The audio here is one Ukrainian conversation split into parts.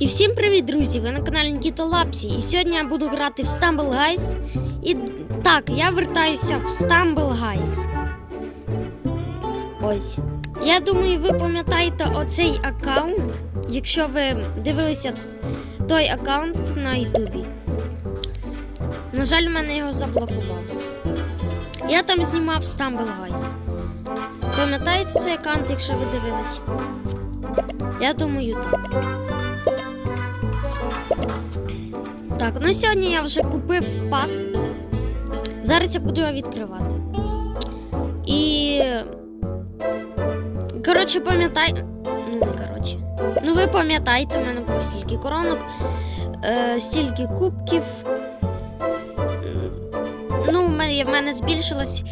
І всім привіт, друзі! Ви на каналі Нікіта Лапсі. І сьогодні я буду грати в Stumble Guys. І так, я вертаюся в Stumble Guys. Ось. Я думаю, ви пам'ятаєте оцей аккаунт, якщо ви дивилися той аккаунт на Ютубі. На жаль, мене його заблокували. Я там знімав Stumble Guys. Пам'ятаєте цей аккаунт, якщо ви дивились? Я думаю, так. Так, ну сьогодні я вже купив пас. Зараз я буду його відкривати. І. Коротше, пам'ятай. Ну, не коротше. Ну, ви пам'ятаєте, в мене було стільки коронок, е, стільки кубків. Ну, в мене, в мене збільшилось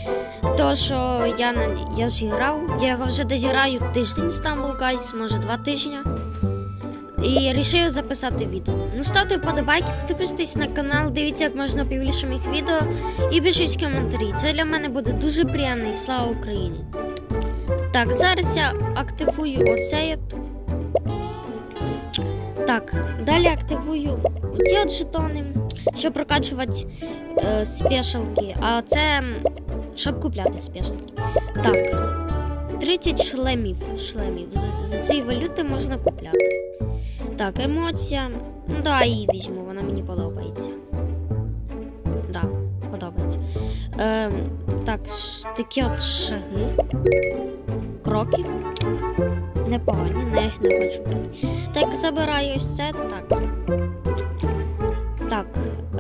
то, що я, на- я ж грав. Я його вже десь граю тиждень Stumble Guys, може два тижні. І вирішив записати відео. Ну ставте вподобайки, підписуйтесь на канал, дивіться як можна побільше моїх відео і пишіть коментарі. Це для мене буде дуже приємно і слава Україні. Так, зараз я активую оцей. Так, далі активую ці от жетони, щоб прокачувати е, спешалки, а це щоб купляти спешалки. Так, 30 шлемів. шлемів. З, з цієї валюти можна купляти. Так, емоція. Ну да, її візьму, вона мені подобається. Да, подобається. Ем, так, такі от шаги. Кроки. Непогані, не їх не хочу. Так, забираю ось це. Так. Так,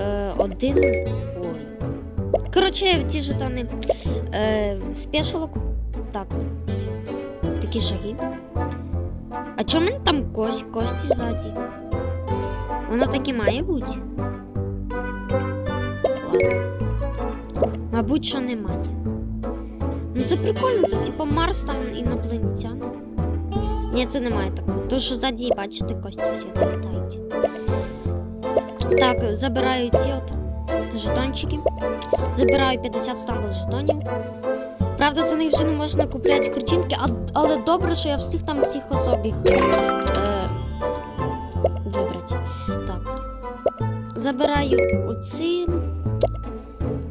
е, один. Ой. Коротше, ці жетони. Е, спешилок. Так. Такі шаги. А чому мене там кость, кості ззаді? Воно так і має бути. Мабуть, що немає. Ну це прикольно, це типа Марс там інопланетян. Ні, це немає такого. То, що ззаді, бачите, кості всі долітають. Так, забираю ці от жетончики. Забираю 50 стамбул жетонів. Правда, за них вже не можна купляти крутілки, але добре, що я встиг там всіх особіх е, вибрати. Так. Забираю оці.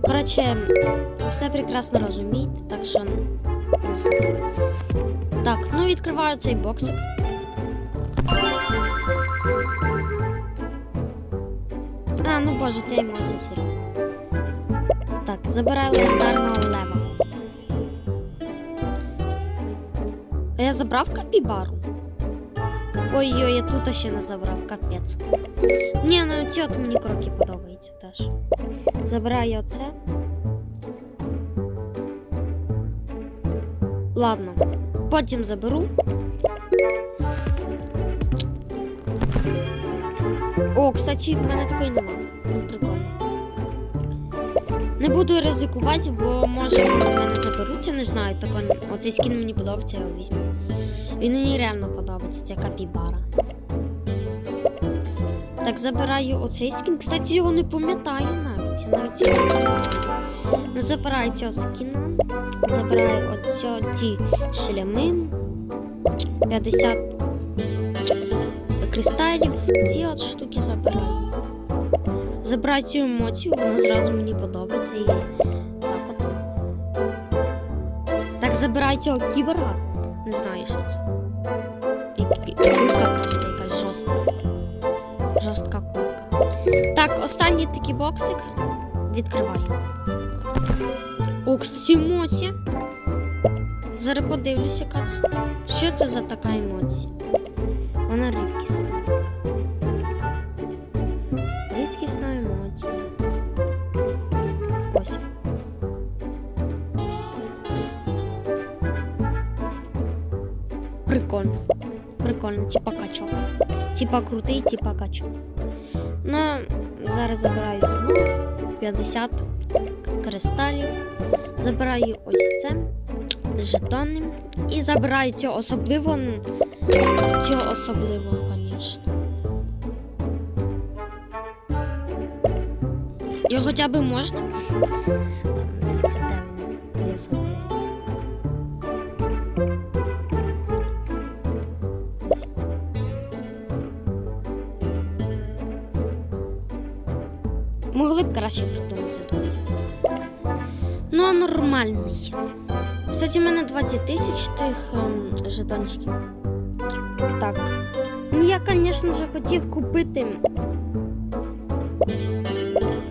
Коротше, все прекрасно розумієте, так що. Так, ну відкриваю цей боксик. А, ну боже, це емоції серйозно. Так, забираю легендарного лева. Забрав капібару? Ой-ой, я тут ще не забрав, капець. Ні, ну ці от мені кроки подобаються теж. Забираю оце. Ладно, потім заберу. О, кстати, в мене такої нема. Не буду ризикувати, бо може мене заберуть, я не знаю. Так он, оцей скін мені подобається, я його візьму. Він мені реально подобається, ця капібара. Так, забираю оцей скін. Кстати, його не пам'ятаю навіть. Навіть не. Ну, забираю цього скіна. Забираю оцю, ці шлеми. 50 кристалів. Ці от штуки забираю. Забираю цю емоцію, вона зразу мені подобається і так от. Так, забираю цього кібера. Не знаю, що це. І, курка якась жорстка. Жорстка курка. Так, останній такий боксик. Відкриваю. О, кстати, емоція. Зараз подивлюся, яка це. Що це за така емоція? Вона. Рідкісна Прикольно. Прикольно, типа качок. Типа крутий, типа качок. Ну, зараз забираю знову 50 кристалів. Забираю ось це жетони. І забираю цього особливого. Цього особливого, звісно. Його хоча б можна. Дивіться, Могли б краще придумати думаю. Ну, а нормальний. Кстати, у мене 20 тисяч тих ем, жетончиків. Так. Ну, я, звісно ж, хотів купити.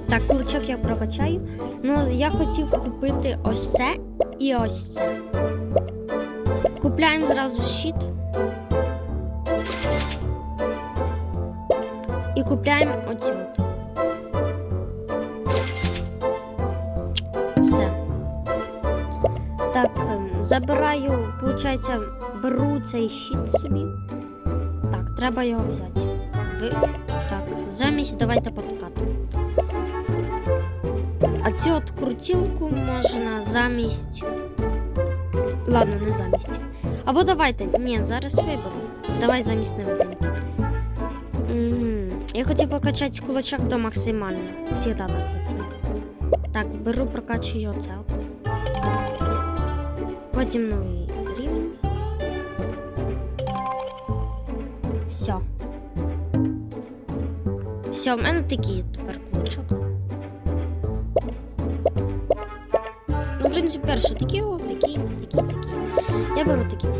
Так, кулачок я прокачаю. Ну, я хотів купити ось це і ось це. Купляємо зразу щит. І купляємо оцю. Забираю, виходить, беру цей щит собі. Так, треба його взяти. Ви... Так, замість давайте подкату. А цю от крутілку можна замість. Ладно, не замість. Або давайте. Ні, зараз виберу. Давай замість не один. Мгм. Я хотів прокачати кулачок до максимально. Всегда так хотів. Так, беру, прокачую оце. От. Потім новий рівень. Все. Все, в мене такий тепер кулачок. Ну, в принципі, перший такий, о, такий, такий, такий. Я беру такий.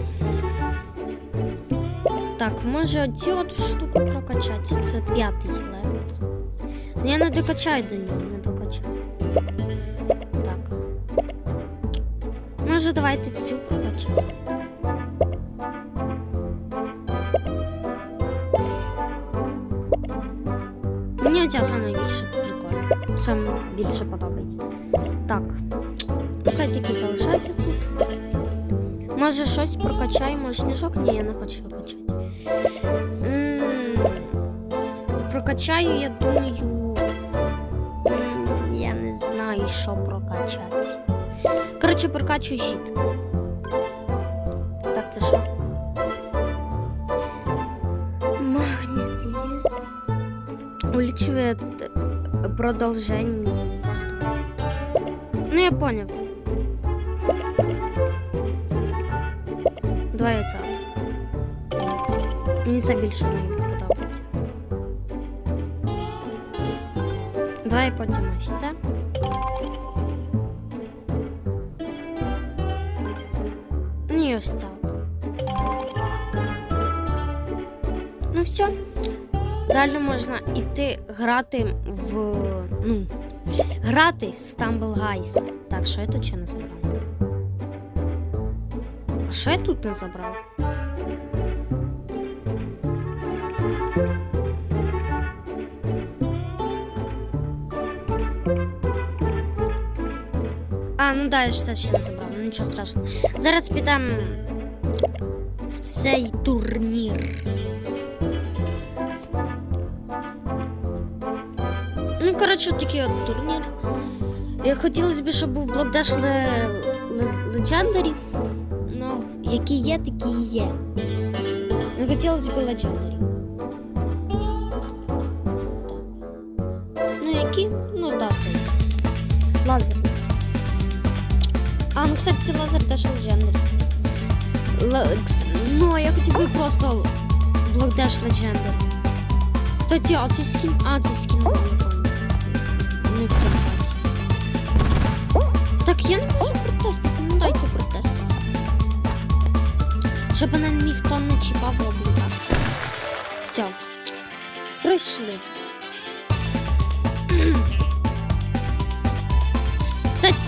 Так, може цю от штуку прокачати. Це п'ятий левел. Ну я не докачаю до нього, Може, давайте цю прокачаємо. Мені ця саме більше прикольно. Саме більше подобається. Так. Ну, хай залишається тут. Може щось прокачаємо, може сніжок? Ні, я не хочу його качати. Прокачаю, я думаю. Я не знаю, що прокачати. Коротше, прокачую щит. Так, це що? Магнетизм. Увеличивает э, продолжение. Ну, я понял. Два яйця. Мені це більше не подобається. Давай потім ось це. Ні, ось це. от. Ну все. Далі можна іти грати в. Ну, грати Stumble Guys. Так, що я тут ще не забрав? А що я тут не забрав? А, ну да, я ще не забрав, нічого страшного. Зараз підемо в цей турнір. Ну, коротше, такий от турнір. Хотілося б, щоб був Le- Legendary. Ну, які є, такі є. Ну, хотілося б Legendary. Так. Ну, які? Ну, так, цей. А, ну, кстати, лазер теж Legendary. Л- кст- Ну, я хотів би просто Block Dash Legendary. Кстати, а це скін. А, це в цьому класі. Так, я не можу протестити. Ну дайте протестити. Щоб мене ніхто не чіпав в обліках. Все. Прийшли.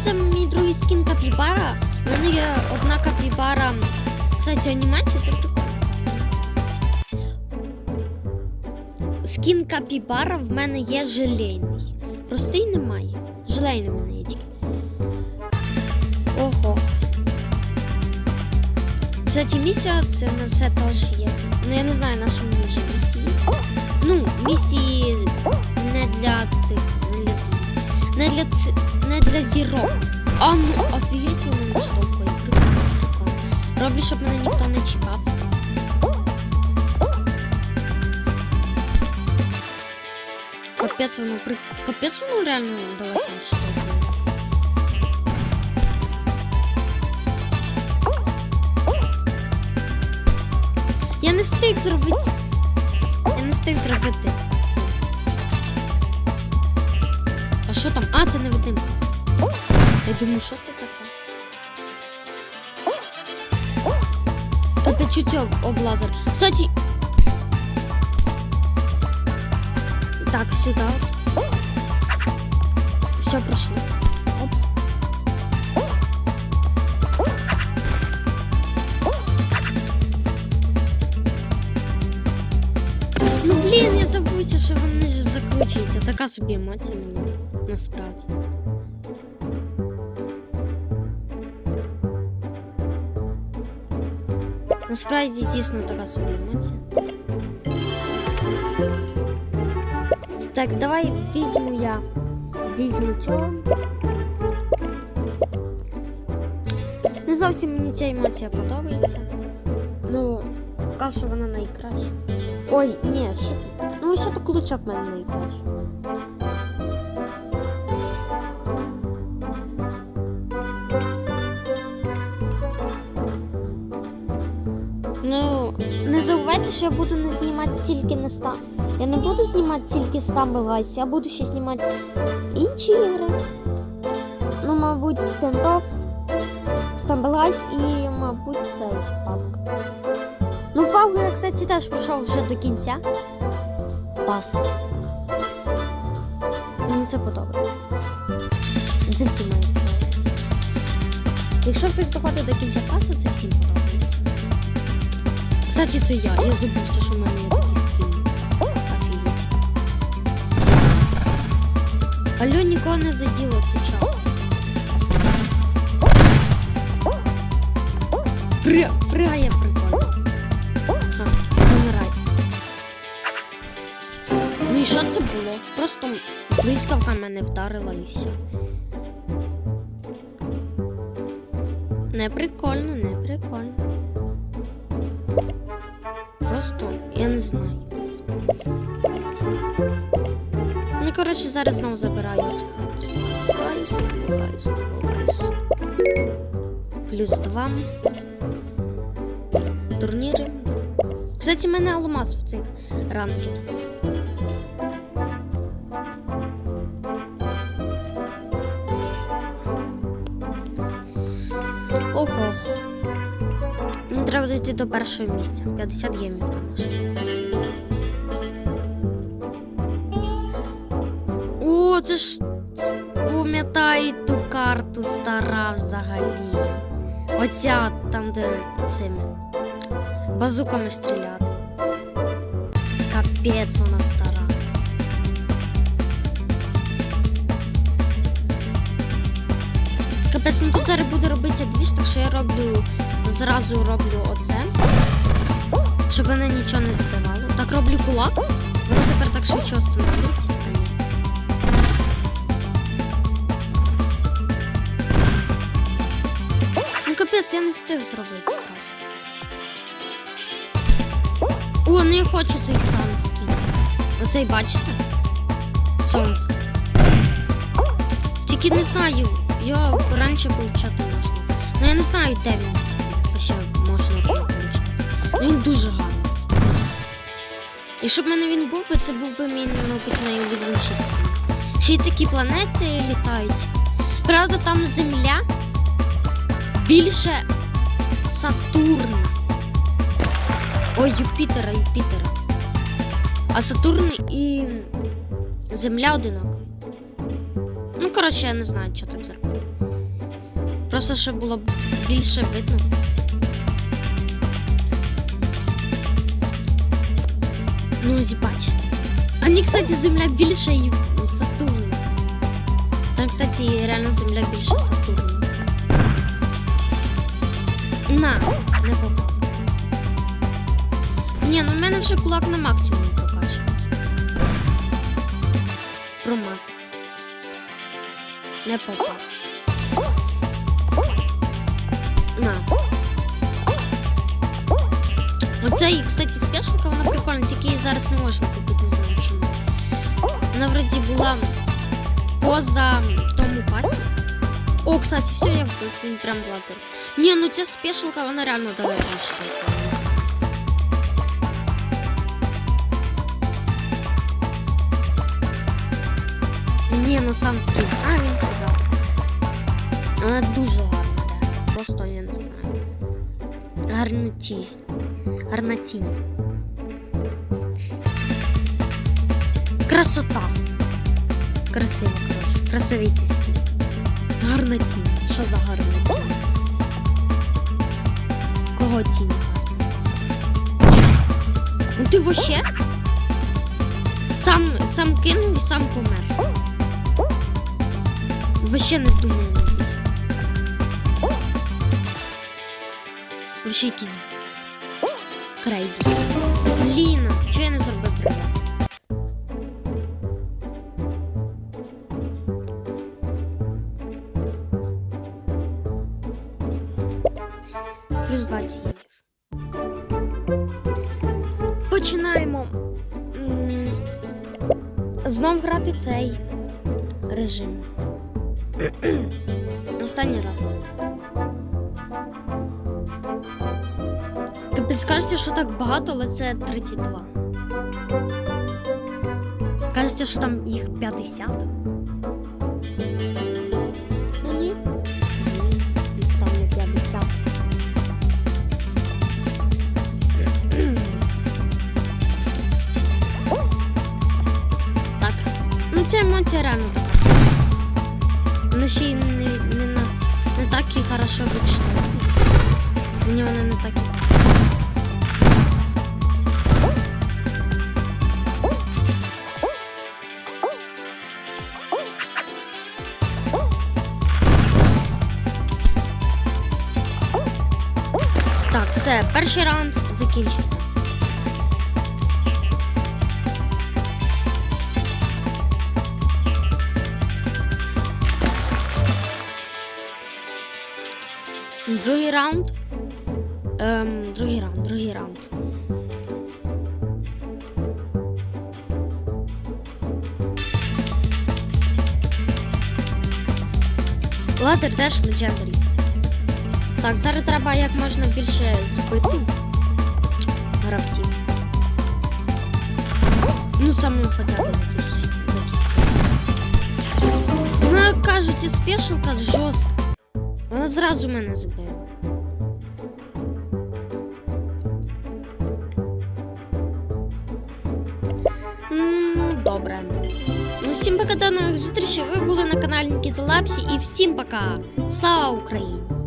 Це мій другий скін капібара. У мене є одна капібара. Кстати, анімація це прикольно. Скін капібара в мене є желейний. Простий немає. Желейний в мене є тільки. Ого. Кстати, місія це на це теж є. Ну я не знаю, на що мені для зірок. А ну офігеть вони не штовхує. Роблю, щоб мене ніхто не чіпав. Капець воно при... Капець воно реально далеко відштовхує. Я не встиг зробити. Я не встиг зробити це. що там? А, це невидимка. Я думаю, що це таке? Тут відчуття облазер. Кстати. Так, сюди. Все, пройшли. Оп. Ну блін, я забувся, що вони ж закручуються. Така собі емоція мені насправді. Насправді дійсно така собі емоція. Так, давай візьму я. Візьму цього. Не зовсім мені ця емоція подобається. Ну, що вона найкраща. Ой, ні, ще. Ну, ще то куличок в мене найкращий. Ну, не забувайте, що я буду не знімати тільки на ста. Я не буду знімати тільки Stumble я буду ще знімати інші ігри. Ну, мабуть, стендов, Guys і, мабуть, цей PUBG. Ну, в PUBG я, кстати, теж пройшов вже до кінця. Пас. Мені це подобається. Це всім мені подобається. Якщо хтось доходить до кінця паса, це всім подобається. Кстати, це я. Я забувся, що в мене є такий скін. Офігеть. Алло, нікого не заділо, ти чого? При... Пригає прикольно. Ага, замирай. Ну і що це було? Просто блискавка мене вдарила і все. Не прикольно, не прикольно. Знаю. Ну, коротше, зараз знову забираю гайс, гайс. Плюс два. Турніри. Кстати, в мене алмаз в цих ранків. Ого. Ну, треба дійти до першого місця. 50 гемів там це ж пам'ятаю ту карту стара взагалі. Оця там, де цими базуками стріляти. Капець вона стара. Капець, ну тут зараз буде робитися двіж, так що я роблю зразу роблю оце, щоб мене нічого не збивало. Так роблю кулак, воно тепер так швидше остановиться. Капець, я не встиг зробити просто. О, ну я хочу цей санскін. Оцей бачите? Сонце. Тільки не знаю, його раніше получати можна. Ну я не знаю, де він ще можна було получати. Ну він дуже гарний. І щоб в мене він був би, це був би мій, мабуть, найулюбленіший світ. Ще й такі планети літають. Правда, там Земля більше Сатурна. Ой, Юпітера, Юпітера. А Сатурн і Земля одинакові. Ну, коротше, я не знаю, що так зробили. Просто щоб було більше видно. Ну, ось бачите. Ні, кстати, земля більше Сатурна. Там, кстати, реально земля більше Сатурна. На, не попав. Ні, ну в мене вже кулак на максимум покаже. Промазав. Не попав. На. Оцей, кстати, спешка, вона прикольна, тільки її зараз не можна купити, не знаю чому. Вона вроді була поза тому паті. О, кстати, все, я вбив, він прям лазер. Ні, ну ця спешилка, вона реально давай більше. Ні, ну сам скін. А, він казав. Вона дуже гарна. да. Просто я не знаю. Гарна тінь. Гарна тінь. Красота. Красиво, коротше. Красивий цей скін. Гарна тінь. Що за гарна тінь? Кого тінь? Ну ти вообще? Сам, сам кинув і сам помер. Вообще не думаю. Вообще якийсь крейзі. Блін, знов цей режим. Останній раз. Ви підскажете, що так багато, але це 32. Кажете, що там їх 50. Ця емоція реально така. Ще й не, не, на, не так і хорошо вичитала. Мені вона не так. Так, все, перший раунд закінчився. Другий раунд. Ем, другий раунд, другий раунд. Лазер теж легендарі. Так, зараз треба як можна більше збити гравців. Ну, саме хоча б закіс- закіс. Ну, як кажуть, і спешилка жорстка. Вона зразу мене збила. Нових зустрічей. Ви були на каналі Нікіта Лапсі і всім пока. Слава Україні!